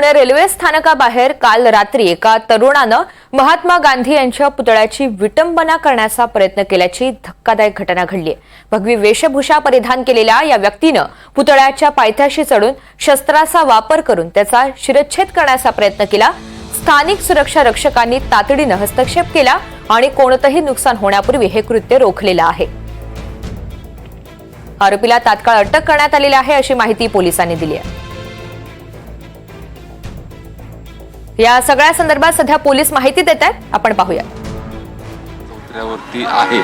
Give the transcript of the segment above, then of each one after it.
Pune railway स्थानकाबाहेर काल रात्री एका तरुणानं महात्मा गांधी यांच्या पुतळ्याची विटंबना करण्याचा प्रयत्न केल्याची धक्कादायक घटना घडली. भगवी वेशभूषा परिधान केलेल्या या व्यक्तीनं पुतळ्याच्या पायथ्याशी चढून शस्त्राचा वापर करून त्याचा शिरच्छेद करण्याचा प्रयत्न केला. स्थानिक सुरक्षा रक्षकांनी तातडीनं हस्तक्षेप केला आणि कोणतंही नुकसान होण्यापूर्वी हे कृत्य रोखलेलं आहे. आरोपीला तात्काळ अटक करण्यात आलेली आहे अशी माहिती पोलिसांनी दिली आहे. या सगळ्या संदर्भात सध्या पोलीस माहिती देत आहेत. आपण पाहूया. आहे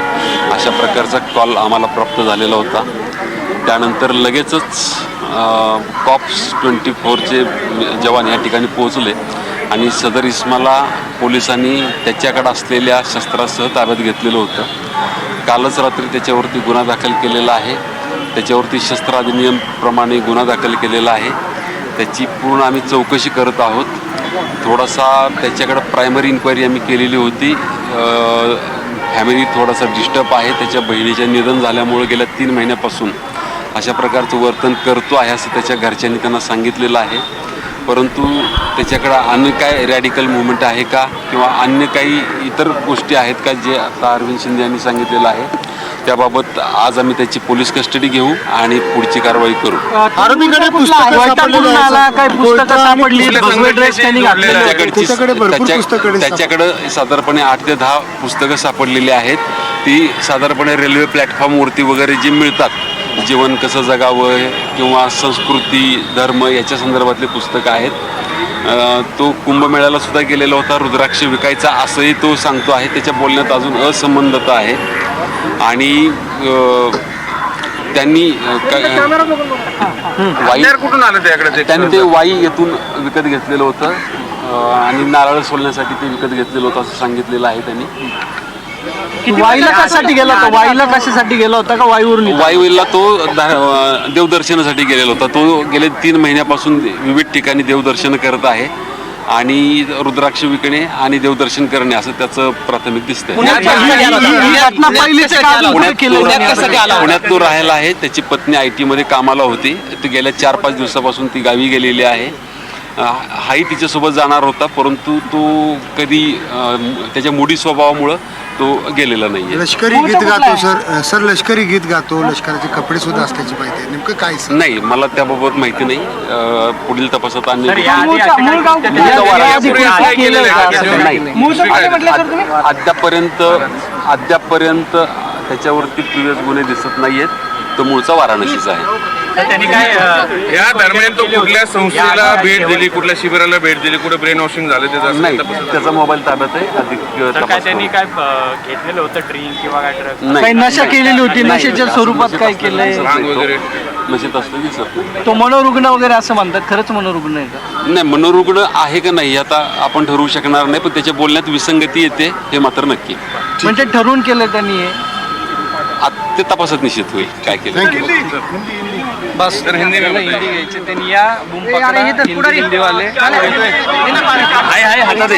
अशा प्रकारचा कॉल आम्हाला प्राप्त झालेला होता. त्यानंतर लगेचच कॉप्स ट्वेंटी फोरचे जवान या ठिकाणी पोहोचले आणि सदर इस्माला पोलिसांनी त्याच्याकडे असलेल्या शस्त्रासह ताब्यात घेतलेलं होतं. कालच रात्री त्याच्यावरती गुन्हा दाखल केलेला आहे. त्याच्यावरती शस्त्र अधिनियमप्रमाणे गुन्हा दाखल केलेला आहे. त्याची पूर्ण आम्ही चौकशी करत आहोत. थोडासा त्याच्याकडं प्रायमरी इन्क्वायरी आम्ही केलेली होती. फॅमिली थोडासा डिस्टर्ब आहे. त्याच्या बहिणीचे निधन झाल्यामुळे गेल्या तीन महिन्यापासून अशा प्रकारचं वर्तन करतो आहे असं त्याच्या घरच्यांनी त्यांना सांगितलेलं आहे. परंतु त्याच्याकडं अन्य काय रॅडिकल मुवमेंट आहे का? किंवा अन्य काही इतर गोष्टी आहेत का जे आता अरविंद शिंदे यांनी सांगितलेलं आहे? त्याबाबत आज आम्ही त्याची पोलीस कस्टडी घेऊ आणि पुढची कारवाई करू. आरोपीकडे त्याच्याकडे भरपूर त्याच्या- पुस्तकं दिसतात. त्याच्याकडं साधारणपणे आठ ते दहा पुस्तकं सापडलेली आहेत. ती साधारणपणे रेल्वे प्लॅटफॉर्मवरती वगैरे जी मिळतात जीवन कसं जगावं किंवा संस्कृती धर्म याच्या संदर्भातली पुस्तकं आहेत. तो कुंभमेळ्याला सुद्धा गेलेला होता रुद्राक्ष विकायचा असंही तो सांगतो आहे. त्याच्या बोलण्यात अजून असंबंधता आहे. आणि त्यांनी वाई कुठून आलं त्याकडे त्यांनी ते वाई येथून विकत घेतलेलं होतं. आणि नारळ सोलण्यासाठी ते विकत घेतलेलं होतं असं सांगितलेलं आहे त्यांनी. वाईला कशासाठी गेला होता? वाईला कशासाठी गेला होता का वाईवरून इथं? वाईवेलला तो देवदर्शनासाठी गेलेला होता. तो गेले तीन महिन्यापासून विविध ठिकाणी देवदर्शन करत आहे. आणि रुद्राक्ष विकणे आणि देवदर्शन करणे असं त्याचं प्राथमिक दिसतंय. पुण्यात तो राहायला आहे त्याची पत्नी आय टीमध्ये कामाला होती. ती गेल्या चार पाच दिवसापासून ती गावी गेलेली आहे. हाही तिच्यासोबत जाणार होता परंतु तो कधी त्याच्या मुडी स्वभावामुळं तो गेलेला नाही लष्करी गीत गातो सर सर लष्करी गीत गातो लष्कराचे कपडे सुद्धा असल्याची माहिती आहे. नेमकं काय सर? नाही मला त्याबाबत माहिती नाही. पुढील तपासात तुम्ही? अद्यापर्यंत अद्यापर्यंत त्याच्यावरती प्रिव्हियस गुन्हे दिसत नाहीयेत. तो मूळचा वाराणसीचा आहे. या दरम्यान तो कुठल्या संस्थेला भेट दिली कुठल्या शिबिराला भेट दिली कुठे ब्रेन वॉशिंग झालं त्याचं असं नाही तपास- त्याचा मोबाईल ताब्यात आहे अधिक अं, काय तपास त्यांनी करू. काय अ, घेतलेलं होतं ड्रिंक किंवा काय ड्रग्स नाही. काही नशा केलेली होती नाही, नशेच्या स्वरूपात काय केलंय भांग वगैरे? तो. नशेत असतं दिसत नाही तो मनोरुग्ण वगैरे असं म्हणतात खरंच मनोरुग्ण आहे का नाही मनोरुग्ण आहे का नाही आता आपण ठरवू शकणार नाही पण त्याच्या बोलण्यात विसंगती येते हे मात्र नक्की म्हणजे ठरवून केलं त्यांनी हे ते तपासत निश्चित होईल काय केलं. थँक्यू बस तर हिंदी हिंदी त्यांनी या बुम पकडा हिंदी हिंदीवाले. हातात